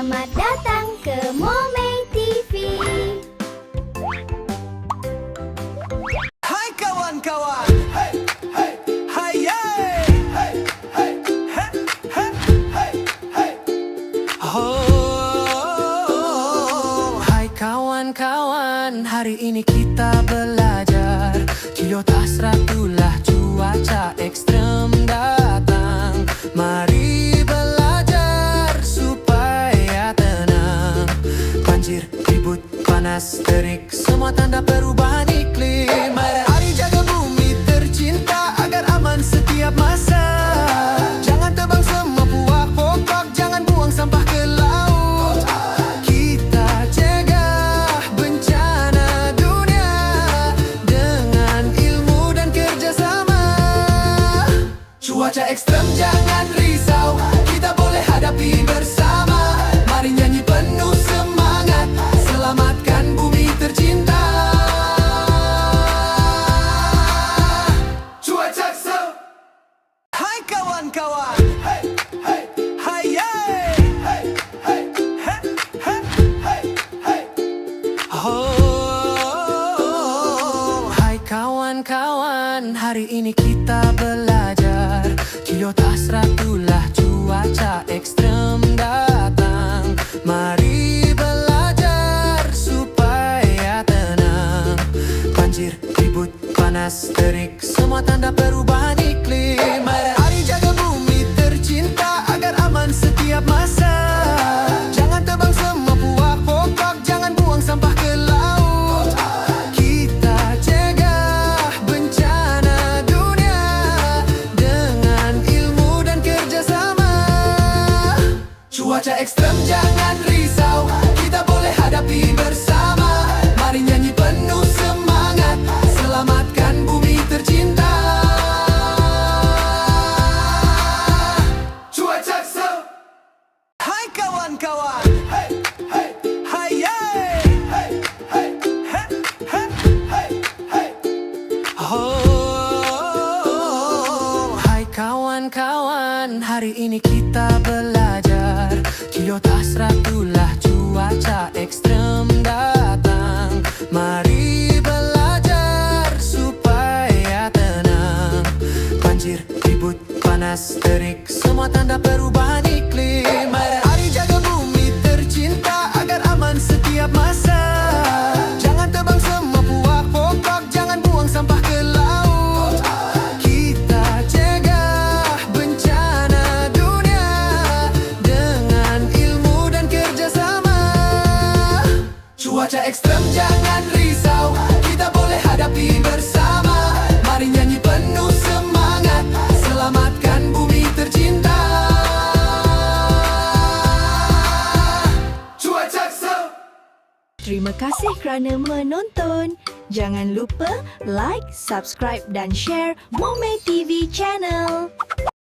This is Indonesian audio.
Selamat datang ke Momen TV. Hai kawan-kawan. Hai, hai, hai, yeay. Hai, hai, hai, hai, hai, hai. Oh, hai kawan-kawan, hari ini kita belajar. Toyota seratulah cuaca ekstrem panas, terik, semua tanda perubahan iklim. Mari jaga bumi tercinta agar aman setiap masa. Jangan tebang semua buah pokok, jangan buang sampah ke laut. Kita cegah bencana dunia dengan ilmu dan kerjasama. Cuaca ekstrem kawan-kawan. Hai, yeay. Hai, hai, hai, hai, hai, hai. Oh, hai kawan-kawan, hari ini kita belajar. Toyota seratulah cuaca ekstrem datang. Mari belajar supaya tenang. Banjir, ribut, panas, terik, semua tanda perubahan iklim. Kawan-kawan, hari ini kita belajar. Toyota seratulah cuaca ekstrem datang. Mari belajar supaya tenang. Banjir, ribut, panas, terik, semua tanda perubahan iklim. Mari jaga Cuaca ekstrem jangan risau, kita boleh hadapi bersama. Mari nyanyi penuh semangat, selamatkan bumi tercinta. Cuaca ekstrem. Terima kasih kerana menonton. Jangan lupa like, subscribe dan share Momen TV channel.